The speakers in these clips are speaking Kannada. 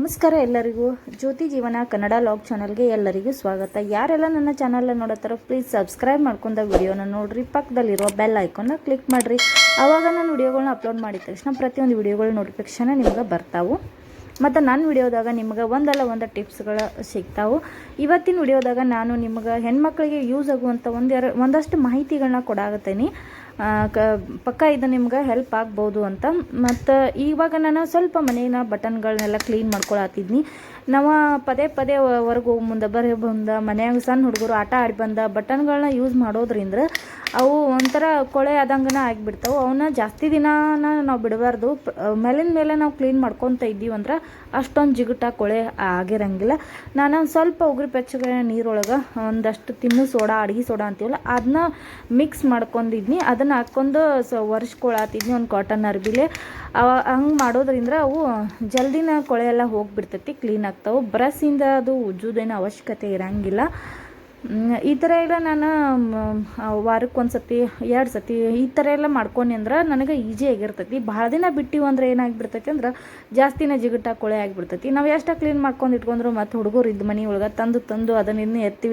ನಮಸ್ಕಾರ ಎಲ್ಲರಿಗೂ. ಜ್ಯೋತಿ ಜೀವನ ಕನ್ನಡ ಲಾಗ್ ಚಾನಲ್ಗೆ ಎಲ್ಲರಿಗೂ ಸ್ವಾಗತ. ಯಾರೆಲ್ಲ ನನ್ನ ಚಾನಲ್ನ ನೋಡತ್ತಾರೋ ಪ್ಲೀಸ್ ಸಬ್ಸ್ಕ್ರೈಬ್ ಮಾಡ್ಕೊಂಡ ವಿಡಿಯೋನ ನೋಡಿರಿ. ಪಕ್ಕದಲ್ಲಿರುವ ಬೆಲ್ ಐಕೊನ್ನ ಕ್ಲಿಕ್ ಮಾಡಿರಿ. ಆವಾಗ ನಾನು ವಿಡಿಯೋಗಳನ್ನ ಅಪ್ಲೋಡ್ ಮಾಡಿದ ತಕ್ಷಣ ಪ್ರತಿಯೊಂದು ವಿಡಿಯೋಗಳ ನೋಟಿಫಿಕೇಶನ್ ನಿಮ್ಗೆ ಬರ್ತಾವು. ಮತ್ತು ನನ್ನ ವಿಡಿಯೋದಾಗ ನಿಮ್ಗೆ ಒಂದಲ್ಲ ಒಂದು ಟಿಪ್ಸ್ಗಳು ಸಿಗ್ತಾವೆ. ಇವತ್ತಿನ ವಿಡಿಯೋದಾಗ ನಾನು ನಿಮ್ಗೆ ಹೆಣ್ಮಕ್ಳಿಗೆ ಯೂಸ್ ಆಗುವಂಥ ಒಂದೆರಡು ಒಂದಷ್ಟು ಮಾಹಿತಿಗಳನ್ನ ಕೊಡಾಗತ್ತೇನೆ ಕ, ಪಕ್ಕ ಇದು ನಿಮ್ಗೆ ಹೆಲ್ಪ್ ಆಗ್ಬೋದು ಅಂತ. ಮತ್ತು ಇವಾಗ ನಾನು ಸ್ವಲ್ಪ ಮನೇನ ಬಟನ್ಗಳನ್ನೆಲ್ಲ ಕ್ಲೀನ್ ಮಾಡ್ಕೊಳತ್ತಿದ್ನಿ ನಾವು ಪದೇ ಪದೇ ಹೊರಗೆ ಹೋಗಿ ಮುಂದೆ, ಬರೀ ಬಂದ, ಮನ್ಯಾಗ ಸಣ್ಣ ಹುಡುಗರು ಆಟ ಆಡಿ ಬಂದ ಬಟನ್ಗಳನ್ನ ಯೂಸ್ ಮಾಡೋದ್ರಿಂದ ಅವು ಒಂಥರ ಕೊಳೆ ಆದಂಗನ ಆಗಿಬಿಡ್ತಾವೆ. ಅವನ್ನ ಜಾಸ್ತಿ ದಿನ ನಾವು ಬಿಡಬಾರ್ದು. ಮೇಲಿನ ಮೇಲೆ ನಾವು ಕ್ಲೀನ್ ಮಾಡ್ಕೊತ ಇದ್ದೀವಿ ಅಂದ್ರೆ ಅಷ್ಟೊಂದು ಜಿಗುಟ ಕೊಳೆ ಆಗಿರಂಗಿಲ್ಲ. ನಾನು ಸ್ವಲ್ಪ ಉಗುರು ಬೆಚ್ಚಗೆ ನೀರೊಳಗೆ ಒಂದಷ್ಟು ತಿನ್ನು ಸೋಡಾ, ಅಡುಗೆ ಸೋಡಾ ಅಂತೀವಲ್ಲ ಅದನ್ನ ಮಿಕ್ಸ್ ಮಾಡ್ಕೊಂಡಿದ್ನಿ. ಅದನ್ನು ಹಾಕ್ಕೊಂಡು ಸ, ಒರೆಸ್ಕೊಳತಿದ್ನಿ ಒಂದು ಕಾಟನ್ ಅರ್ಬಿಲೆ. ಅವ, ಹಂಗೆ ಮಾಡೋದ್ರಿಂದ ಅವು ಜಲ್ದಿನ ಕೊಳೆ ಎಲ್ಲ ಹೋಗಿಬಿಡ್ತೈತಿ ಕ್ಲೀನ್ ಆಗ್ತಾವೆ. ಬ್ರಸ್ಸಿಂದ ಅದು ಉಜ್ಜೋದೇನು ಅವಶ್ಯಕತೆ ಇರಂಗಿಲ್ಲ. ಈ ಥರ ಎಲ್ಲ ನಾನು ವಾರಕ್ಕೆ ಒಂದು ಸತಿ ಎರಡು ಸತಿ ಈ ಥರ ಎಲ್ಲ ಮಾಡ್ಕೊಂಡು ಅಂದ್ರೆ ನನಗೆ ಈಜಿ ಆಗಿರ್ತೈತಿ. ಭಾಳ ದಿನ ಬಿಟ್ಟಿವು ಅಂದ್ರೆ ಏನಾಗ್ಬಿಡ್ತೈತಿ ಅಂದ್ರೆ ಜಾಸ್ತಿನೇ ಜಿಗುಟ ಕೊಳೆ ಆಗಿಬಿಡ್ತೈತಿ. ನಾವು ಎಷ್ಟು ಕ್ಲೀನ್ ಮಾಡ್ಕೊಂಡು ಇಟ್ಕೊಂಡ್ರು ಮತ್ತು ಹುಡುಗರು ಇದ್ದ ಮನೆ ಒಳಗೆ ತಂದು ತಂದು ಅದನ್ನ ಇನ್ನೂ ಎತ್ತಿ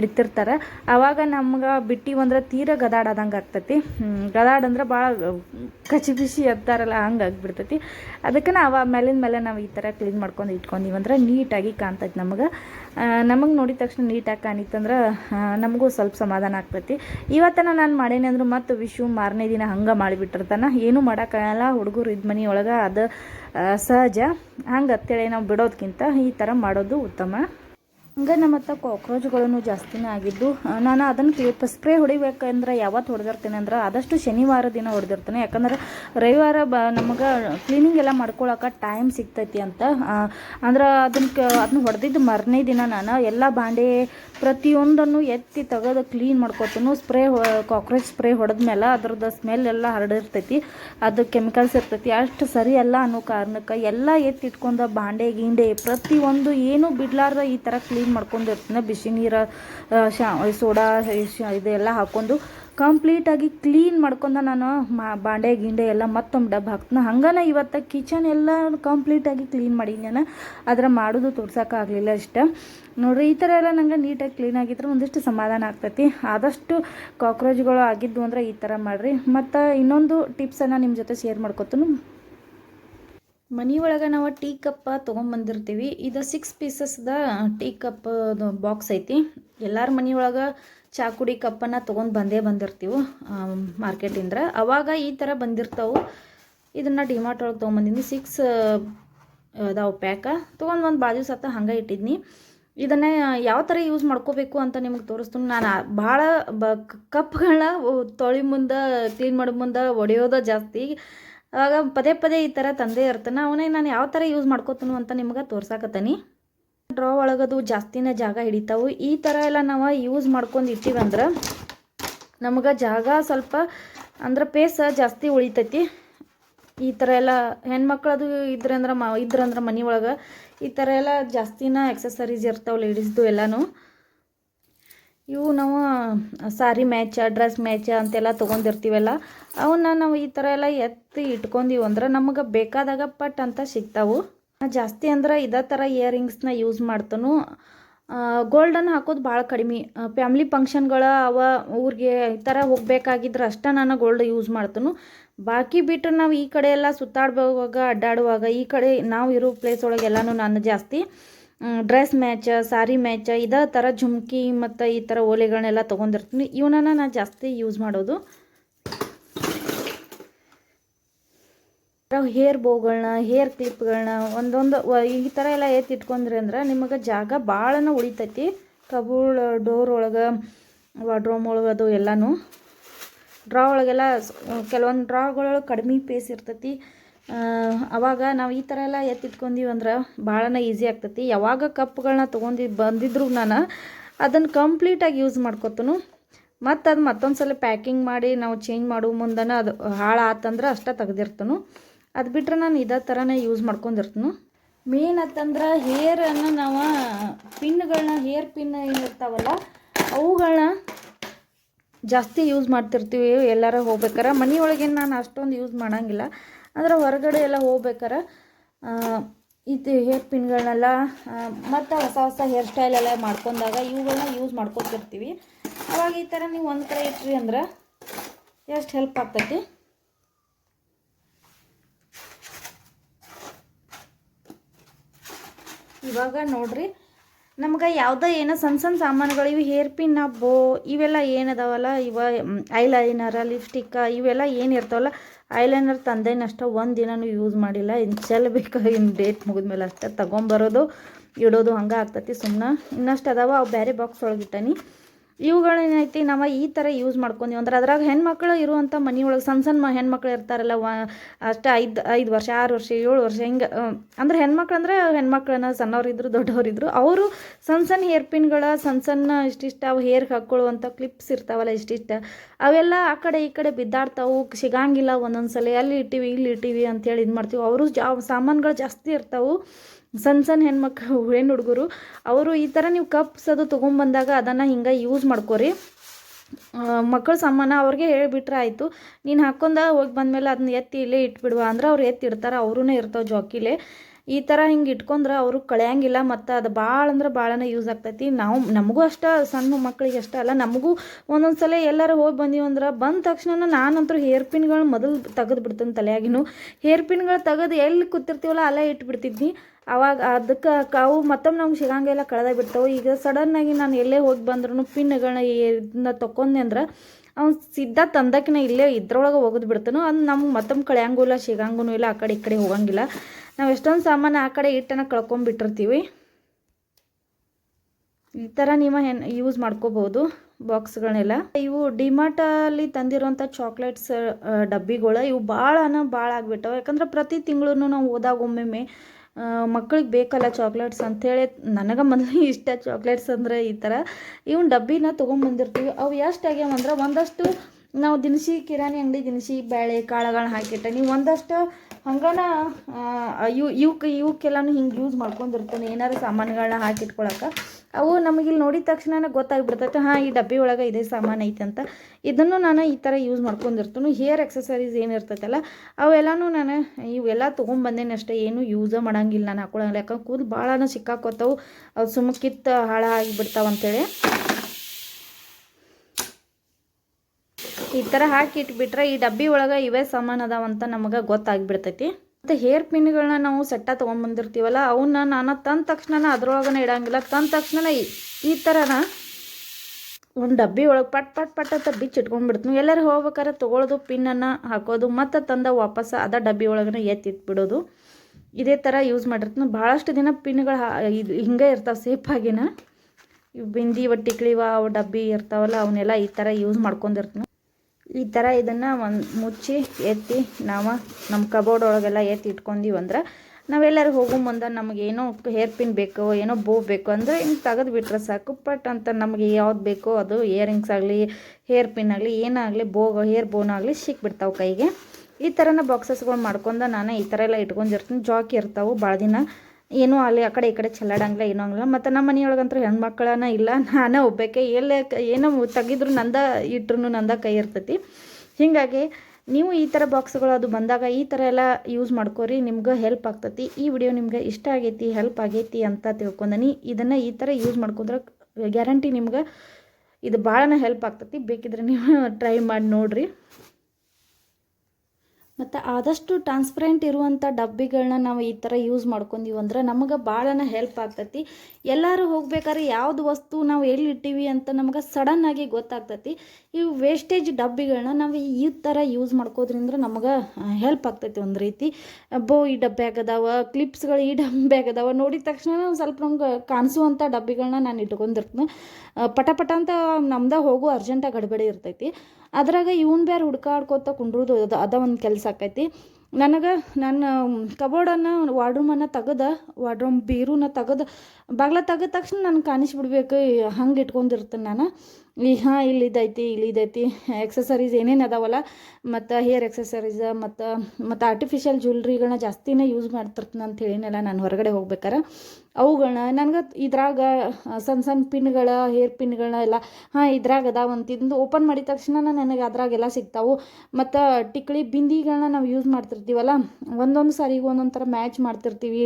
ಇಡ್ತಿರ್ತಾರೆ. ಆವಾಗ ನಮ್ಗೆ ಬಿಟ್ಟಿವು ಅಂದ್ರೆ ತೀರ ಗದಾಡದಂಗೆ ಆಗ್ತೈತಿ. ಗದಾಡಂದ್ರೆ ಭಾಳ ಕಚಿ ಬಿಸಿ ಎತ್ತಾರಲ್ಲ ಹಂಗೆ ಆಗಿಬಿಡ್ತೈತಿ. ಅದಕ್ಕೆ ನಾವು ಮೇಲಿನ ಮೇಲೆ ನಾವು ಈ ಥರ ಕ್ಲೀನ್ ಮಾಡ್ಕೊಂಡು ಇಟ್ಕೊಂಡೀವಿ ಅಂದ್ರೆ ನೀಟಾಗಿ ಕಾಣ್ತೈತಿ ನಮಗೆ. ನಮಗೆ ನೋಡಿದ ತಕ್ಷಣ ನೀಟಾಗಿ ಕಾಣಿತ್ತಂದ್ರೆ ನಮಗೂ ಸ್ವಲ್ಪ ಸಮಾಧಾನ ಆಗ್ತೈತಿ. ಇವತ್ತನ ನಾನು ಮಾಡೇನಿ ಅಂದ್ರೆ ಮತ್ತು ವಿಶು ಮಾರನೇ ದಿನ ಹಂಗೆ ಮಾಡಿಬಿಟ್ಟಿರ್ತಾನೆ. ಏನೂ ಮಾಡೋಕ್ಕಾಗಲ್ಲ, ಹುಡುಗರು ಇದು ಮನೆಯೊಳಗೆ ಅದು ಸಹಜ. ಹಂಗೆ ಅಂತೇಳಿ ನಾವು ಬಿಡೋದಕ್ಕಿಂತ ಈ ಥರ ಮಾಡೋದು ಉತ್ತಮ. ಹಂಗೆ ನಮ್ಮ ಹತ್ರ ಕಾಕ್ರೋಚ್ಗಳನ್ನು ಜಾಸ್ತಿನೇ ಆಗಿದ್ದು ನಾನು ಅದನ್ನು ಕ್ಲಿಪ್ ಸ್ಪ್ರೇ ಹೊಡಿಬೇಕಂದ್ರೆ ಯಾವತ್ತು ಹೊಡೆದಿರ್ತೀನಿ ಅಂದ್ರೆ ಆದಷ್ಟು ಶನಿವಾರ ದಿನ ಹೊಡೆದಿರ್ತೀನಿ. ಯಾಕಂದ್ರೆ ರವಿವಾರ ಬ, ನಮಗೆ ಕ್ಲೀನಿಂಗ್ ಎಲ್ಲ ಮಾಡ್ಕೊಳಕ್ಕೆ ಟೈಮ್ ಸಿಗ್ತೈತಿ ಅಂತ. ಅಂದ್ರೆ ಅದನ್ನ ಅದನ್ನ ಹೊಡೆದಿದ್ದು ಮರನೇ ದಿನ ನಾನು ಎಲ್ಲ ಬಾಂಡೆ ಪ್ರತಿಯೊಂದನ್ನು ಎತ್ತಿ ತೆಗೆದು ಕ್ಲೀನ್ ಮಾಡ್ಕೊತನು. ಸ್ಪ್ರೇ ಕಾಕ್ರೋಚ್ ಸ್ಪ್ರೇ ಹೊಡೆದ್ಮೇಲೆ ಅದ್ರದ್ದು ಸ್ಮೆಲ್ ಎಲ್ಲ ಹರಡಿರ್ತೈತಿ. ಅದು ಕೆಮಿಕಲ್ಸ್ ಇರ್ತೈತಿ. ಅಷ್ಟು ಸರಿ ಅಲ್ಲ ಅನ್ನೋ ಕಾರಣಕ್ಕೆ ಎಲ್ಲ ಎತ್ತಿಟ್ಕೊಂಡ ಬಾಂಡೆ, ಗಿಂಡೆ ಪ್ರತಿಯೊಂದು ಏನೂ ಬಿಡ್ಲಾರ್ದ ಈ ಥರ ಕ್ಲೀನ್ ಮಾಡ್ಕೊಂಡಿರ್ತೀನಿ ಬಿಸಿ ನೀರು ಸೋಡಾ ಇದೆಲ್ಲ ಹಾಕ್ಕೊಂಡು ಕಂಪ್ಲೀಟಾಗಿ ಕ್ಲೀನ್ ಮಾಡ್ಕೊಂಡ ನಾನು ಮಾ, ಬಾಂಡೆ, ಗಿಂಡೆ ಎಲ್ಲ ಮತ್ತೊಮ್ಮೆ ಡಬ್ಬ ಹಾಕ್ತೀನಿ. ಹಂಗನ ಇವತ್ತು ಕಿಚನ್ ಎಲ್ಲ ಕಂಪ್ಲೀಟಾಗಿ ಕ್ಲೀನ್ ಮಾಡೀನಿ ನಾನು. ಅದರ ಮಾಡೋದು ತೋರ್ಸೋಕ್ಕಾಗಲಿಲ್ಲ ಇಷ್ಟ ನೋಡ್ರಿ, ಈ ಥರ ಎಲ್ಲ ನಂಗೆ ನೀಟಾಗಿ ಕ್ಲೀನ್ ಆಗಿದ್ರೆ ಒಂದಿಷ್ಟು ಸಮಾಧಾನ ಆಗ್ತೈತಿ. ಆದಷ್ಟು ಕಾಕ್ರೋಚ್ಗಳು ಆಗಿದ್ದು ಅಂದ್ರೆ ಈ ಥರ ಮಾಡಿರಿ. ಮತ್ತು ಇನ್ನೊಂದು ಟಿಪ್ಸನ್ನು ನಿಮ್ಮ ಜೊತೆ ಶೇರ್ ಮಾಡ್ಕೊತನು. ಮನಿ ಒಳಗೆ ನಾವು ಟೀ ಕಪ್ಪ ತೊಗೊಂಬಂದಿರ್ತೀವಿ. ಇದು ಸಿಕ್ಸ್ ಪೀಸಸ್ದ ಟೀ ಕಪ್ ಬಾಕ್ಸ್ ಐತಿ. ಎಲ್ಲರ ಮನೆ ಒಳಗೆ ಚಾ ಕುಡಿ ಕಪ್ಪನ್ನು ತೊಗೊಂಡು ಬಂದೇ ಬಂದಿರ್ತೀವಿ ಮಾರ್ಕೆಟಿಂದ ಅವಾಗ ಈ ಥರ ಬಂದಿರ್ತಾವೆ. ಇದನ್ನು ಡಿಮಾರ್ಟ್ ಒಳಗೆ ತೊಗೊಂಬಂದಿನಿ ಸಿಕ್ಸ್ ಅದಾವೆ ಪ್ಯಾಕ ತೊಗೊಂಡು ಒಂದು ಬಾಜು ಸತ್ತ ಹಂಗೆ ಇಟ್ಟಿದ್ನಿ. ಇದನ್ನು ಯಾವ ಥರ ಯೂಸ್ ಮಾಡ್ಕೋಬೇಕು ಅಂತ ನಿಮಗೆ ತೋರಿಸ್ತೀನಿ. ನಾನು ಭಾಳ ಬ ಕಪ್ಗಳನ್ನ ತೊಳಿ ಮುಂದೆ ಕ್ಲೀನ್ ಮಾಡೋ ಮುಂದೆ ಒಡೆಯೋದು ಜಾಸ್ತಿ. ಆವಾಗ ಪದೇ ಪದೇ ಈ ಥರ ತಂದೆ ಇರ್ತಾನೆ. ಅವನೇ ನಾನು ಯಾವ ಥರ ಯೂಸ್ ಮಾಡ್ಕೋತನು ಅಂತ ನಿಮ್ಗೆ ತೋರ್ಸಾಕತ್ತೀನಿ. ಡ್ರಾ ಒಳಗದು ಜಾಸ್ತಿನೇ ಜಾಗ ಹಿಡಿತಾವು. ಈ ಥರ ಎಲ್ಲ ನಾವು ಯೂಸ್ ಮಾಡ್ಕೊಂಡು ಇಟ್ಟಿವಂದ್ರೆ ನಮ್ಗೆ ಜಾಗ ಸ್ವಲ್ಪ ಅಂದ್ರೆ ಪೇಸ ಜಾಸ್ತಿ ಉಳಿತೈತಿ. ಈ ಥರ ಎಲ್ಲ ಹೆಣ್ಮಕ್ಳದು ಇದ್ರಂದ್ರೆ ಮ ಇದ್ರಂದ್ರೆ ಮನೆ ಒಳಗೆ ಈ ಥರ ಎಲ್ಲ ಜಾಸ್ತಿನ ಎಕ್ಸಸರೀಸ್ ಇರ್ತಾವೆ ಲೇಡೀಸ್ದು ಎಲ್ಲನೂ. ಇವು ನಾವು ಸಾರಿ ಮ್ಯಾಚ, ಡ್ರೆಸ್ ಮ್ಯಾಚ ಅಂತೆಲ್ಲ ತೊಗೊಂಡಿರ್ತೀವಲ್ಲ, ಅವನ್ನ ನಾವು ಈ ಥರ ಎಲ್ಲ ಎತ್ತಿ ಇಟ್ಕೊಂಡೀವಿ ಅಂದ್ರೆ ನಮಗೆ ಬೇಕಾದಾಗ ಪಟ್ ಅಂತ ಸಿಗ್ತಾವು. ಜಾಸ್ತಿ ಅಂದ್ರೆ ಇದೇ ಥರ ಇಯರಿಂಗ್ಸ್ನ ಯೂಸ್ ಮಾಡ್ತಾನು. ಗೋಲ್ಡನ್ ಹಾಕೋದು ಭಾಳ ಕಡಿಮೆ. ಫ್ಯಾಮ್ಲಿ ಫಂಕ್ಷನ್ಗಳ ಅವ ಊರಿಗೆ ಈ ಥರ ಹೋಗ್ಬೇಕಾಗಿದ್ರೆ ಅಷ್ಟೇ ನಾನು ಗೋಲ್ಡ್ ಯೂಸ್ ಮಾಡ್ತಾನು. ಬಾಕಿ ಬಿಟ್ಟರೆ ನಾವು ಈ ಕಡೆ ಎಲ್ಲ ಸುತ್ತಾಡುವಾಗ ಅಡ್ಡಾಡುವಾಗ ಈ ಕಡೆ ನಾವು ಇರೋ ಪ್ಲೇಸ್ ಒಳಗೆಲ್ಲನೂ ನಾನು ಜಾಸ್ತಿ. ಡ್ರೆಸ್ ಮ್ಯಾಚ ಸಾರಿ ಮ್ಯಾಚ ಇದೇ ಥರ ಝುಮ್ಕಿ ಮತ್ತು ಈ ಥರ ಓಲೆಗಳನ್ನೆಲ್ಲ ತೊಗೊಂಡಿರ್ತೀನಿ. ಇವನನ್ನ ನಾನು ಜಾಸ್ತಿ ಯೂಸ್ ಮಾಡೋದು. ಹೇರ್ ಬೋಗಳನ್ನ ಹೇರ್ ಕ್ಲಿಪ್ಗಳನ್ನ ಒಂದೊಂದು ಈ ಥರ ಎಲ್ಲ ಎತ್ತಿ ಇಟ್ಕೊಂಡ್ರಿ ಅಂದ್ರೆ ನಿಮಗೆ ಜಾಗ ಭಾಳನ ಉಳಿತೈತಿ. ಕಬೂಳ್ ಡೋರ್ ಒಳಗೆ ವಾಡ್ರೂಮ್ ಒಳಗೆ ಅದು ಎಲ್ಲನೂ. ಡ್ರಾ ಒಳಗೆಲ್ಲ ಕೆಲವೊಂದು ಡ್ರಾಗಳೊಳಗೆ ಕಡಿಮೆ ಪೇಸ್ ಇರ್ತೈತಿ. ಅವಾಗ ನಾವು ಈ ಥರ ಎಲ್ಲ ಎತ್ತಿಟ್ಕೊಂಡೀವಿ ಅಂದ್ರೆ ಭಾಳನ ಈಸಿ ಆಗ್ತೈತಿ. ಯಾವಾಗ ಕಪ್ಗಳನ್ನ ತೊಗೊಂಡು ಬಂದಿದ್ರು ನಾನು ಅದನ್ನು ಕಂಪ್ಲೀಟಾಗಿ ಯೂಸ್ ಮಾಡ್ಕೊತನು. ಮತ್ತು ಅದು ಮತ್ತೊಂದು ಸಲ ಪ್ಯಾಕಿಂಗ್ ಮಾಡಿ ನಾವು ಚೇಂಜ್ ಮಾಡೋ ಮುಂದನ ಅದು ಹಾಳಾತಂದ್ರೆ ಅಷ್ಟೇ ತೆಗೆದಿರ್ತನು. ಅದು ಬಿಟ್ಟರೆ ನಾನು ಇದೇ ಥರನೇ ಯೂಸ್ ಮಾಡ್ಕೊಂಡಿರ್ತನು. ಮೇನ್ ಅಂತಂದ್ರೆ ಹೇರನ್ನು ನಾವು ಪಿನ್ಗಳನ್ನ ಹೇರ್ ಪಿನ್ ಏನಿರ್ತಾವಲ್ಲ, ಅವುಗಳನ್ನ ಜಾಸ್ತಿ ಯೂಸ್ ಮಾಡ್ತಿರ್ತೀವಿ ಎಲ್ಲಾರ ಹೋಗ್ಬೇಕಾರೆ. ಮನೆಯೊಳಗೆ ನಾನು ಅಷ್ಟೊಂದು ಯೂಸ್ ಮಾಡಂಗಿಲ್ಲ. ಅಂದ್ರೆ ಹೊರಗಡೆ ಎಲ್ಲ ಹೋಗ್ಬೇಕಾರೆ ಇದು ಹೇರ್ ಪಿನ್ಗಳನ್ನೆಲ್ಲ ಮತ್ತು ಹೊಸ ಹೊಸ ಹೇರ್ ಸ್ಟೈಲ್ ಎಲ್ಲ ಮಾಡ್ಕೊಂಡಾಗ ಇವುಗಳನ್ನ ಯೂಸ್ ಮಾಡ್ಕೊತಿರ್ತೀವಿ. ಅವಾಗ ಈ ಥರ ನೀವು ಒಂದು ಕಡೆ ಇಟ್ರಿ ಅಂದ್ರೆ ಎಷ್ಟು ಹೆಲ್ಪ್ ಆಗ್ತೈತಿ. ಇವಾಗ ನೋಡ್ರಿ ನಮ್ಗೆ ಯಾವುದೋ ಏನೋ ಸಣ್ಣ ಸಣ್ಣ ಸಾಮಾನುಗಳು ಇವು ಹೇರ್ ಪಿನ್ ಬೋ ಇವೆಲ್ಲ ಏನದಾವಲ್ಲ? ಇವ ಐಲೈನರ ಲಿಪ್ಸ್ಟಿಕ್ಕ ಇವೆಲ್ಲ ಏನು ಇರ್ತಾವಲ್ಲ? ಐಲೈನರ್ ತಂದೇನಷ್ಟ ಒಂದು ದಿನನೂ ಯೂಸ್ ಮಾಡಿಲ್ಲ. ಇನ್ನು ಚೆಲ್ಲಬೇಕು ಇನ್ನು ಡೇಟ್ ಮುಗಿದ್ಮೇಲೆ ಅಷ್ಟೇ ತೊಗೊಂಬರೋದು, ಇಡೋದು ಹಂಗೆ ಆಗ್ತತಿ ಸುಮ್ಮನೆ ಇನ್ನಷ್ಟು ಅದಾವ, ಅವು ಬೇರೆ ಬಾಕ್ಸ್ ಒಳಗೆ ಇಟ್ಟನಿ. ಇವುಗಳೇನೈತಿ ನಾವು ಈ ಥರ ಯೂಸ್ ಮಾಡ್ಕೊಂತೀವಿ. ಅಂದ್ರೆ ಅದ್ರಾಗ ಹೆಣ್ಮಕ್ಳು ಇರುವಂಥ ಮನೆ ಒಳಗೆ ಸಣ್ಣ ಸಣ್ಣ ಹೆಣ್ಮಕ್ಳು ಇರ್ತಾರಲ್ಲ, ವ, ಅಷ್ಟೇ ಐದು ಐದು ವರ್ಷ, ಆರು ವರ್ಷ, ಏಳು ವರ್ಷ, ಹಿಂಗೆ ಅಂದ್ರೆ ಹೆಣ್ಮಕ್ಳು ಅಂದ್ರೆ ಹೆಣ್ಮಕ್ಳನ್ನ ಸಣ್ಣವರಿದ್ರು ದೊಡ್ಡವರಿದ್ರು ಅವರು ಸಣ್ಣ ಸಣ್ಣ ಹೇರ್ ಪಿನ್ಗಳ ಸಣ್ಣ ಸಣ್ಣ ಇಷ್ಟಿಷ್ಟ ಅವು ಹೇರ್ಗೆ ಹಾಕ್ಕೊಳ್ಳುವಂಥ ಕ್ಲಿಪ್ಸ್ ಇರ್ತಾವಲ್ಲ ಇಷ್ಟಿಷ್ಟ, ಅವೆಲ್ಲ ಆ ಕಡೆ ಈ ಕಡೆ ಬಿದ್ದಾಡ್ತಾವು, ಸಿಗಂಗಿಲ್ಲ ಒಂದೊಂದು ಸಲ ಅಲ್ಲಿ ಇಟ್ಟಿವಿ, ಇಲ್ಲಿ ಇಟ್ಟಿವಿ ಅಂತೇಳಿ ಇದು ಮಾಡ್ತೀವಿ ಅವರು ಜಾ ಸಾಮಾನುಗಳು ಜಾಸ್ತಿ ಇರ್ತಾವು. ಸಣ್ಣ ಸಣ್ಣ ಹೆಣ್ಮಕ್ಳು ಹೆಣ್ಣು ಹುಡುಗರು, ಅವರು ಈ ಥರ ನೀವು ಕಪ್ಸ್ ಅದು ತೊಗೊಂಬಂದಾಗ ಅದನ್ನು ಹಿಂಗೆ ಯೂಸ್ ಮಾಡ್ಕೊರಿ. ಮಕ್ಕಳ ಸಾಮಾನು ಅವ್ರಿಗೆ ಹೇಳಿಬಿಟ್ರೆ ಆಯಿತು. ನೀನು ಹಾಕೊಂಡ ಹೋಗಿ ಬಂದಮೇಲೆ ಅದನ್ನ ಎತ್ತಿ ಇಲ್ಲೇ ಇಟ್ಬಿಡುವ. ಅಂದ್ರೆ ಅವ್ರು ಎತ್ತಿ ಇಡ್ತಾರೆ ಅವ್ರೂ ಇರ್ತಾವೆ ಜಾಕಿಲೆ ಈ ಥರ ಹಿಂಗೆ ಇಟ್ಕೊಂಡ್ರೆ ಅವರು ಕಳೆಯಂಗಿಲ್ಲ ಮತ್ತು ಅದು ಭಾಳ ಅಂದ್ರೆ ಭಾಳನೇ ಯೂಸ್ ಆಗ್ತೈತಿ. ನಾವು, ನಮಗೂ ಅಷ್ಟೇ ಸಣ್ಣ ಮಕ್ಕಳಿಗೆ ಅಷ್ಟೇ ಅಲ್ಲ, ನಮಗೂ ಒಂದೊಂದು ಸಲ ಎಲ್ಲರೂ ಹೋಗಿ ಬಂದೀವಿ ಅಂದ್ರೆ ಬಂದ ತಕ್ಷಣ ನಾನಂತೂ ಹೇರ್ ಪಿನ್ಗಳು ಮೊದಲು ತೆಗೆದು ಬಿಡ್ತೀನಿ ತಲೆಯಾಗಿನೂ. ಹೇರ್ ಪಿನ್ಗಳು ತೆಗೆದು ಎಲ್ಲಿ ಕೂತಿರ್ತೀವಲ್ಲ ಅಲ್ಲೇ ಇಟ್ಬಿಡ್ತಿದ್ನಿ ಅವಾಗ ಅದಕ್ಕೆ ಅವು ಮತ್ತೊಮ್ಮೆ ನಮ್ಗೆ ಸಿಗಂಗೆಲ್ಲ ಕಳೆದ ಬಿಡ್ತಾವೆ. ಈಗ ಸಡನ್ನಾಗಿ ನಾನು ಎಲ್ಲೇ ಹೋಗಿ ಬಂದ್ರೂ ಪಿನ್ಗಳನ್ನ ಇದನ್ನ ತೊಕೊಂಡೆ ಅಂದ್ರೆ ಅವ್ನು ಸಿದ್ಧ ತಂದಕ್ಕಿನ ಇಲ್ಲೇ ಇದ್ರೊಳಗೆ ಒಗೆದು ಬಿಡ್ತಾನೋ. ಅದು ನಮ್ಗೆ ಮತ್ತೊಮ್ಮೆ ಕಳೆಯಂಗೂ ಇಲ್ಲ ಸಿಗಂಗೂ ಇಲ್ಲ, ಆ ಕಡೆ ಈ ಕಡೆ ಹೋಗಂಗಿಲ್ಲ. ನಾವು ಎಷ್ಟೊಂದು ಸಾಮಾನು ಆ ಕಡೆ ಇಟ್ಟನ ಕಳ್ಕೊಂಬಿಟ್ಟಿರ್ತೀವಿ ಈ ಥರ ನೀವು ಹೆನ್ ಯೂಸ್ ಮಾಡ್ಕೋಬೋದು ಬಾಕ್ಸ್ಗಳನ್ನೆಲ್ಲ. ಇವು ಡಿಮಾರ್ಟಲ್ಲಿ ತಂದಿರುವಂಥ ಚಾಕ್ಲೇಟ್ಸ್ ಡಬ್ಬಿಗಳು ಇವು ಭಾಳನ ಭಾಳ ಆಗಿಬಿಟ್ಟವೆ. ಯಾಕಂದ್ರೆ ಪ್ರತಿ ತಿಂಗಳು ನಾವು ಹೋದಾಗ ಒಮ್ಮೊಮ್ಮೆ ಮಕ್ಳಿಗೆ ಬೇಕಲ್ಲ ಚಾಕ್ಲೇಟ್ಸ್ ಅಂಥೇಳಿ ನನಗೆ ಮೊದಲು ಇಷ್ಟ ಚಾಕ್ಲೇಟ್ಸ್ ಅಂದರೆ ಈ ಥರ ಇವನ್ ಡಬ್ಬಿನ ತೊಗೊಂಬಂದಿರ್ತೀವಿ ಅವು ಎಷ್ಟು ಆಗ್ಯಾವ ಅಂದ್ರೆ ಒಂದಷ್ಟು ನಾವು ದಿನಸಿ ಕಿರಾಣಿ ಅಂಗಡಿ ದಿನಸಿ ಬೇಳೆ ಕಾಳುಗಳನ್ನ ಹಾಕಿಟ್ಟ, ನೀವು ಒಂದಷ್ಟು ಹಂಗನ ಇವು ಇವಕ್ಕೆ ಇವಕ್ಕೆಲ್ಲನೂ ಹಿಂಗೆ ಯೂಸ್ ಮಾಡ್ಕೊಂಡಿರ್ತಾನೆ. ಏನಾರು ಸಾಮಾನುಗಳನ್ನ ಹಾಕಿಟ್ಕೊಳಕ್ಕೆ ಅವು ನಮಗಿಲ್ಲಿ ನೋಡಿದ ತಕ್ಷಣ ಗೊತ್ತಾಗ್ಬಿಡ್ತೈತೆ, ಹಾಂ, ಈ ಡಬ್ಬಿ ಒಳಗೆ ಇದೇ ಸಾಮಾನು ಐತೆ ಅಂತ. ಇದನ್ನು ನಾನು ಈ ಥರ ಯೂಸ್ ಮಾಡ್ಕೊಂಡಿರ್ತೀನಿ. ಹೇರ್ ಎಕ್ಸಸರೀಸ್ ಏನಿರ್ತೈತಲ್ಲ ಅವೆಲ್ಲನೂ ನಾನು ಇವೆಲ್ಲ ತೊಗೊಂಬಂದೇನೆ ಅಷ್ಟೇ, ಏನು ಯೂಸ ಮಾಡಂಗಿಲ್ಲ. ನಾನು ಹಾಕೊಳಂಗಿಲ್ಲ. ಯಾಕಂದ್ರೆ ಕೂದಲು ಭಾಳನ ಸಿಕ್ಕಾಕೋತಾವು ಅದು ಸುಮ್ಮ ಕಿತ್ತು ಹಾಳಾಗಿಬಿಡ್ತಾವ ಅಂತೇಳಿ ಈ ಥರ ಹಾಕಿ ಇಟ್ಬಿಟ್ರೆ ಈ ಡಬ್ಬಿ ಒಳಗೆ ಇವೇ ಸಾಮಾನು ಅದಾವಂತ ನಮಗೆ ಗೊತ್ತಾಗ್ಬಿಡ್ತೈತಿ. ಮತ್ತು ಹೇರ್ ಪಿನ್ಗಳನ್ನ ನಾವು ಸೆಟ್ಟ ತೊಗೊಂಬಂದಿರ್ತೀವಲ್ಲ ಅವನ್ನ ನಾನು ತಂದ ತಕ್ಷಣ ಅದ್ರೊಳಗನೆ ಇಡಂಗಿಲ್ಲ. ತಂದ ತಕ್ಷಣ ಈ- ಥರನ ಒಂದು ಡಬ್ಬಿ ಒಳಗೆ ಪಟ್ ಪಟ್ ಪಟ್ ಅಂತ ಬಿಚ್ಚಿ ಇಟ್ಕೊಂಡ್ಬಿಡ್ತೀನಿ. ಎಲ್ಲರೂ ಹೋಗ್ಬೇಕಾದ್ರೆ ತೊಗೊಳೋದು, ಪಿನ್ನನ್ನು ಹಾಕೋದು, ಮತ್ತು ತಂದ ವಾಪಸ್ ಅದ ಡಬ್ಬಿ ಒಳಗನೆ ಎತ್ತಿಟ್ಬಿಡೋದು ಇದೇ ಥರ ಯೂಸ್ ಮಾಡಿರ್ತೀನಿ. ಭಾಳಷ್ಟು ದಿನ ಪಿನ್ಗಳು ಇದು ಹಿಂಗೆ ಇರ್ತಾವೆ ಸೇಫಾಗಿನ ಬಿಂದಿ ಒಟ್ಟಿಕ್ಳಿವ ಅವು ಡಬ್ಬಿ ಇರ್ತಾವಲ್ಲ ಅವನ್ನೆಲ್ಲ ಈ ಥರ ಯೂಸ್ ಮಾಡ್ಕೊಂಡಿರ್ತೀನಿ. ಈ ಥರ ಇದನ್ನು ಒಂದು ಮುಚ್ಚಿ ಎತ್ತಿ ನಾವು ನಮ್ಮ ಕಬೋರ್ಡ್ ಒಳಗೆಲ್ಲ ಎತ್ತಿ ಇಟ್ಕೊಂಡಿವಿ ಅಂದ್ರೆ ನಾವೆಲ್ಲರೂ ಹೋಗೋ ಮುಂದೆ ಏನೋ ಹೇರ್ ಪಿನ್ ಬೇಕು, ಏನೋ ಬೋ ಬೇಕು ಅಂದರೆ ಹಿಂಗೆ ತೆಗೆದು ಬಿಟ್ರೆ ಸಾಕು. ಬಟ್ ಅಂತ ನಮಗೆ ಯಾವ್ದು ಬೇಕೋ ಅದು ಇಯರಿಂಗ್ಸ್ ಆಗಲಿ ಹೇರ್ ಪಿನ್ ಆಗಲಿ ಏನಾಗಲಿ ಬೋ, ಹೇರ್ ಬೋನ್ ಆಗಲಿ ಸಿಕ್ಬಿಡ್ತಾವೆ ಕೈಗೆ. ಈ ಥರನ ಬಾಕ್ಸಸ್ಗಳು ಮಾಡ್ಕೊಂಡು ನಾನು ಈ ಥರ ಎಲ್ಲ ಇಟ್ಕೊಂಡಿರ್ತೀನಿ. ಜಾಕಿ ಇರ್ತಾವೆ ಭಾಳ ದಿನ. ಏನೂ ಅಲ್ಲಿ ಆ ಕಡೆ ಈ ಕಡೆ ಚೆಲ್ಲಾಡಂಗಿಲ್ಲ ಏನೂ ಆಗಿಲ್ಲ ಮತ್ತು ನಮ್ಮ ಮನೆಯೊಳಗಂತೂ ಹೆಣ್ಮಕ್ಳನ ಇಲ್ಲ, ನಾನೇ ಒಬ್ಬಕ್ಕೆ ಎಲ್ಲೇ ಏನೋ ತೆಗಿದ್ರು ನಂದ ಇಟ್ರು ನಂದ ಕೈ ಇರ್ತೈತಿ. ಹೀಗಾಗಿ ನೀವು ಈ ಥರ ಬಾಕ್ಸ್ಗಳು ಅದು ಬಂದಾಗ ಈ ಥರ ಎಲ್ಲ ಯೂಸ್ ಮಾಡ್ಕೋರಿ, ನಿಮ್ಗೆ ಹೆಲ್ಪ್ ಆಗ್ತೈತಿ. ಈ ವಿಡಿಯೋ ನಿಮ್ಗೆ ಇಷ್ಟ ಆಗೈತಿ, ಹೆಲ್ಪ್ ಆಗೈತಿ ಅಂತ ತಿಳ್ಕೊಂಡನಿ. ಇದನ್ನು ಈ ಥರ ಯೂಸ್ ಮಾಡ್ಕೊಂಡ್ರೆ ಗ್ಯಾರಂಟಿ ನಿಮ್ಗೆ, ಇದು ಭಾಳನ ಹೆಲ್ಪ್ ಆಗ್ತೈತಿ. ಬೇಕಿದ್ರೆ ನೀವು ಟ್ರೈ ಮಾಡಿ ನೋಡಿರಿ. ಮತ್ತು ಆದಷ್ಟು ಟ್ರಾನ್ಸ್ಪರೆಂಟ್ ಇರುವಂಥ ಡಬ್ಬಿಗಳನ್ನ ನಾವು ಈ ಥರ ಯೂಸ್ ಮಾಡ್ಕೊಂಡೀವಿ ಅಂದ್ರೆ ನಮಗೆ ಭಾಳನ ಹೆಲ್ಪ್ ಆಗ್ತೈತಿ. ಎಲ್ಲರೂ ಹೋಗ್ಬೇಕಾದ್ರೆ ಯಾವ್ದು ವಸ್ತು ನಾವು ಎಲ್ಲಿ ಇಟ್ಟೀವಿ ಅಂತ ನಮ್ಗೆ ಸಡನ್ನಾಗಿ ಗೊತ್ತಾಗ್ತೈತಿ. ಈ ವೇಸ್ಟೇಜ್ ಡಬ್ಬಿಗಳನ್ನ ನಾವು ಈ ಥರ ಯೂಸ್ ಮಾಡ್ಕೋದ್ರಿಂದ ನಮಗೆ ಹೆಲ್ಪ್ ಆಗ್ತೈತಿ ಒಂದು ರೀತಿ. ಬೋ, ಈ ಡಬ್ಬೆ ಅದಾವ ಕ್ಲಿಪ್ಸ್ಗಳು ಈ ಡಬ್ಬೆ ಅದಾವ ನೋಡಿದ ತಕ್ಷಣ ಸ್ವಲ್ಪ ನಮ್ಗೆ ಕಾಣಿಸುವಂಥ ಡಬ್ಬಿಗಳನ್ನ ನಾನು ಇಟ್ಕೊಂಡಿರ್ತೀನಿ. ಪಟ ಪಟ ಅಂತ ನಮ್ದ ಹೋಗು ಅರ್ಜೆಂಟಾಗಿ ಗಡಬಡಿ ಇರ್ತೈತಿ. ಅದ್ರಾಗ ಇವನ್ ಬೇರೆ ಹುಡ್ಕಾಡ್ಕೋತ ಕುಂಡ್ರುದು ಅದು ಅದ ಒಂದು ಕೆಲಸ ಆಕೈತಿ. ನನಗೆ ನನ್ನ ಕಬೋರ್ಡನ್ನು ವಾರ್ಡ್ರೂಮನ್ನು ತೆಗೆದ ವಾರ್ಡ್ರೂಮ್ ಬೀರೂನ ತೆಗೆದು, ಬಾಗ್ಲ ತೆಗೆದ ತಕ್ಷಣ ನನಗೆ ಕಾಣಿಸ್ಬಿಡ್ಬೇಕು, ಹಂಗೆ ಇಟ್ಕೊಂಡಿರ್ತೀನಿ ನಾನು. ಈ ಹಾಂ, ಇಲ್ಲಿದೈತಿ ಇಲ್ಲಿದ್ದೈತಿ ಎಕ್ಸಸರೀಸ್ ಏನೇನು ಅದಾವಲ್ಲ, ಮತ್ತು ಹೇರ್ ಎಕ್ಸಸರೀಸ್ ಮತ್ತು ಮತ್ತು ಆರ್ಟಿಫಿಷಿಯಲ್ ಜ್ಯುವೆಲ್ರಿಗಳನ್ನ ಜಾಸ್ತಿನೇ ಯೂಸ್ ಮಾಡ್ತಿರ್ತೀನಿ ಅಂತ ಹೇಳಿನಲ್ಲ ನಾನು ಹೊರಗಡೆ ಹೋಗ್ಬೇಕಾರೆ. ಅವುಗಳನ್ನ ನನಗೆ ಇದ್ರಾಗ ಸಣ್ಣ ಸಣ್ಣ ಪಿನ್ಗಳ ಹೇರ್ ಪಿನ್ಗಳನ್ನ ಎಲ್ಲ, ಹಾಂ, ಇದ್ರಾಗ ಅದಾವ ಅಂತಿದ್ದು ಓಪನ್ ಮಾಡಿದ ತಕ್ಷಣ ನನಗೆ ಅದ್ರಾಗೆಲ್ಲ ಸಿಗ್ತಾವು. ಮತ್ತು ಟಿಕ್ಳಿ ಬಿಂದಿಗಳನ್ನ ನಾವು ಯೂಸ್ ಮಾಡ್ತಿರ್ತೀವಲ್ಲ, ಒಂದೊಂದು ಸಾರಿಗೆ ಒಂದೊಂದು ಥರ ಮ್ಯಾಚ್ ಮಾಡ್ತಿರ್ತೀವಿ.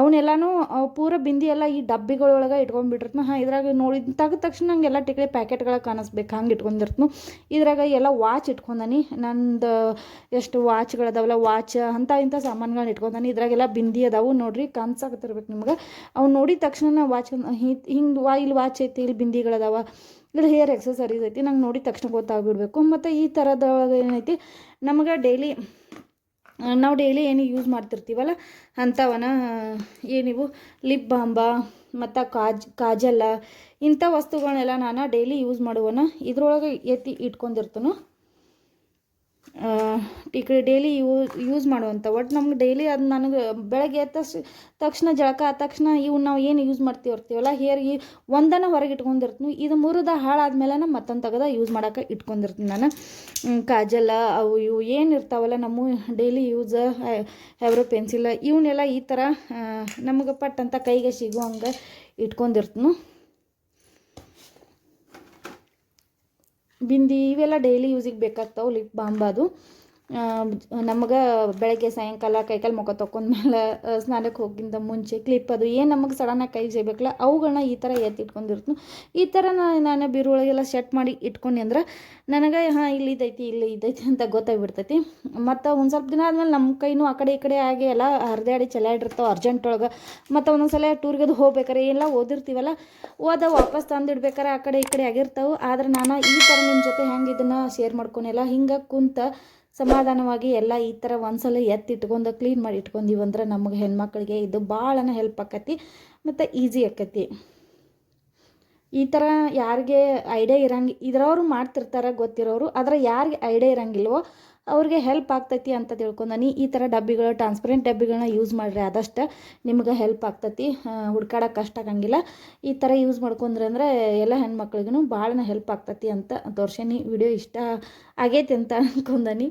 ಅವನ್ನೆಲ್ಲನೂ ಅವು ಪೂರ ಬಿಂದಿ ಎಲ್ಲ ಈ ಡಬ್ಬಿಗಳೊಳಗೆ ಇಟ್ಕೊಂಡ್ಬಿಟ್ಟಿರ್ತೀನಿ. ಹಾಂ, ಇದ್ರಾಗ ನೋಡಿ ತೆಗೆದ ತಕ್ಷಣ ನಂಗೆಲ್ಲ ಟಿಕ್ಳಿ ಪ್ಯಾಕೆಟ್ಗಳ ಕಾಣಿಸ್ಬೇಕು, ಹಂಗೆ ಇಟ್ಕೊಂಡಿರ್ತನು. ಇದ್ರಾಗ ಎಲ್ಲ ವಾಚ್ ಇಟ್ಕೊಂಡನಿ. ನಂದು ಎಷ್ಟು ವಾಚ್ಗಳದಾವಲ್ಲ ವಾಚ್ ಅಂತ ಇಂಥ ಸಾಮಾನುಗಳನ್ನ ಇಟ್ಕೊಂಡನಿ. ಇದ್ರಾಗೆಲ್ಲ ಬಿಂದಿ ಅದಾವು ನೋಡ್ರಿ ಕಾಣಿಸಾಕತ್ತಿರ್ಬೇಕು ನಿಮ್ಗೆ. ಅವ್ನು ನೋಡಿದ ತಕ್ಷಣ ವಾಚ್ ಹಿಂಗೆ ವಾ ಇಲ್ಲಿ ವಾಚ್ ಐತಿ ಇಲ್ಲಿ ಬಿಂದಿಗಳದಾವ. ಇಲ್ಲಿ ಹೇರ್ ಎಕ್ಸಸರೀಸ್ ಐತಿ, ನಂಗೆ ನೋಡಿದ ತಕ್ಷಣ ಗೊತ್ತಾಗ್ಬಿಡ್ಬೇಕು. ಮತ್ತು ಈ ಥರದೊಳಗೆ ಏನೈತಿ, ನಮಗೆ ಡೈಲಿ ನಾವು ಡೈಲಿ ಏನು ಯೂಸ್ ಮಾಡ್ತಿರ್ತೀವಲ್ಲ ಅಂಥವನ ಏನಿವು ಲಿಪ್ ಬಾಂಬ ಮತ್ತು ಕಾಜ್ ಕಾಜಲ್ಲ ಇಂಥ ವಸ್ತುಗಳನ್ನೆಲ್ಲ ನಾನು ಡೈಲಿ ಯೂಸ್ ಮಾಡುವನ ಇದ್ರೊಳಗೆ ಎತ್ತಿ ಇಟ್ಕೊಂಡಿರ್ತನು. ಟಿಕ್ಳಿ ಡೈಲಿ ಯೂ ಯೂಸ್ ಮಾಡುವಂಥ ಒಟ್ಟು ನಮ್ಗೆ ಡೈಲಿ ಅದು ನನಗೆ ಬೆಳಗ್ಗೆ ಎದ್ದ ತಕ್ಷ, ತಕ್ಷಣ ಜಳಕ ಆದ ತಕ್ಷಣ ಇವು ನಾವು ಏನು ಯೂಸ್ ಮಾಡ್ತೀವಿ ಇರ್ತೀವಲ್ಲ ಹೇರ್ಗೆ ಒಂದನ್ನು ಹೊರಗೆ ಇಟ್ಕೊಂಡಿರ್ತೀನಿ, ಇದು ಮುರಿದ ಹಾಳಾದ್ಮೇಲೆ ಮತ್ತೊಂದು ತೆಗೆದ ಯೂಸ್ ಮಾಡೋಕೆ ಇಟ್ಕೊಂಡಿರ್ತೀನಿ ನಾನು. ಕಾಜಲ, ಅವು ಇವು ಏನು ಇರ್ತಾವಲ್ಲ, ನಮ್ಮ ಡೈಲಿ ಯೂಸ್ ಹೆವ್ರೋ ಪೆನ್ಸಿಲ್ ಇವನ್ನೆಲ್ಲ ಈ ಥರ ನಮಗೆ ಪಟ್ ಅಂತ ಕೈಗೆ ಸಿಗುವಂಗೆ ಇಟ್ಕೊಂಡಿರ್ತೀನಿ. ಬಿಂದಿ ಇವೆಲ್ಲ ಡೈಲಿ ಯೂಸಿಗೆ ಬೇಕಾಗ್ತಾವೆ ಲಿಪ್ ಬಾಂಬ್ ಅದು. ನಮಗೆ ಬೆಳಗ್ಗೆ ಸಾಯಂಕಾಲ ಕೈಕಾಲು ಮುಖ ತೊಗೊಂಡ್ಮೇಲೆ ಸ್ನಾನಕ್ಕೆ ಹೋಗಿಂದ ಮುಂಚೆ ಕ್ಲಿಪ್ ಅದು ಏನು ನಮಗೆ ಸಡನ್ನಾಗಿ ಕೈ ಸಿಗಬೇಕಲ್ಲ ಅವುಗಳನ್ನ ಈ ಥರ ಎತ್ತಿ ಇಟ್ಕೊಂಡಿರ್ತು ಈ ಥರ ನಾನು ಬೀರೊಳಗೆಲ್ಲ ಸೆಟ್ ಮಾಡಿ ಇಟ್ಕೊಂಡು ಅಂದ್ರೆ ನನಗೆ, ಹಾಂ, ಇಲ್ಲಿ ಇದೈತಿ ಇಲ್ಲಿ ಇದೈತಿ ಅಂತ ಗೊತ್ತಾಗ್ಬಿಡ್ತೈತಿ. ಮತ್ತು ಒಂದು ಸ್ವಲ್ಪ ದಿನ ಆದಮೇಲೆ ನಮ್ಮ ಕೈನೂ ಆ ಕಡೆ ಈ ಕಡೆ ಆಗಿ ಎಲ್ಲ ಹರಿದಾಡಿ ಚಲಾಡಿರ್ತಾವೆ ಅರ್ಜೆಂಟ್ ಒಳಗೆ. ಮತ್ತು ಒಂದೊಂದು ಸಲ ಟೂರ್ಗೆ ಅದು ಹೋಗ್ಬೇಕಾರೆ ಎಲ್ಲ ಓದಿರ್ತೀವಲ್ಲ, ಓದ ವಾಪಸ್ ತಂದಿಡ್ಬೇಕಾರೆ ಆ ಕಡೆ ಈ ಕಡೆ ಆಗಿರ್ತಾವೆ. ಆದ್ರೆ ನಾನು ಈ ಥರ ನಿಮ್ಮ ಜೊತೆ ಹೆಂಗೆ ಇದನ್ನು ಶೇರ್ ಮಾಡ್ಕೊನೆಲ್ಲ ಹಿಂಗೆ ಕುಂತ ಸಮಾಧಾನವಾಗಿ ಎಲ್ಲ ಈ ಥರ ಒಂದ್ಸಲ ಎತ್ತಿ ಇಟ್ಕೊಂಡು ಕ್ಲೀನ್ ಮಾಡಿ ಇಟ್ಕೊಂಡೀವಿ ಅಂದ್ರೆ ನಮಗೆ ಹೆಣ್ಮಕ್ಳಿಗೆ ಇದು ಭಾಳನ ಹೆಲ್ಪ್ ಆಕತಿ ಮತ್ತು ಈಸಿ ಆಕತಿ. ಈ ಥರ ಯಾರಿಗೆ ಐಡಿಯಾ ಇರಂಗಿ, ಇದ್ರವ್ರು ಮಾಡ್ತಿರ್ತಾರೆ ಗೊತ್ತಿರೋರು, ಆದರೆ ಯಾರಿಗೆ ಐಡಿಯಾ ಇರಂಗಿಲ್ವೋ ಅವ್ರಿಗೆ ಹೆಲ್ಪ್ ಆಗ್ತೈತಿ ಅಂತ ತಿಳ್ಕೊಂಡನಿ. ಈ ಥರ ಡಬ್ಬಿಗಳು ಟ್ರಾನ್ಸ್ಪರೆಂಟ್ ಡಬ್ಬಿಗಳನ್ನ ಯೂಸ್ ಮಾಡಿರಿ, ಆದಷ್ಟು ನಿಮ್ಗೆ ಹೆಲ್ಪ್ ಆಗ್ತೈತಿ. ಹುಡ್ಕಾಡೋಕೆ ಕಷ್ಟ ಆಗಂಗಿಲ್ಲ. ಈ ಥರ ಯೂಸ್ ಮಾಡ್ಕೊಂಡ್ರೆ ಅಂದರೆ ಎಲ್ಲ ಹೆಣ್ಮಕ್ಳಿಗೂ ಭಾಳನ ಹೆಲ್ಪ್ ಆಗ್ತೈತಿ ಅಂತ ತೋರ್ಸೇನಿ. ವಿಡಿಯೋ ಇಷ್ಟ ಆಗೈತಿ ಅಂತ ಅನ್ಕೊಂಡನಿ.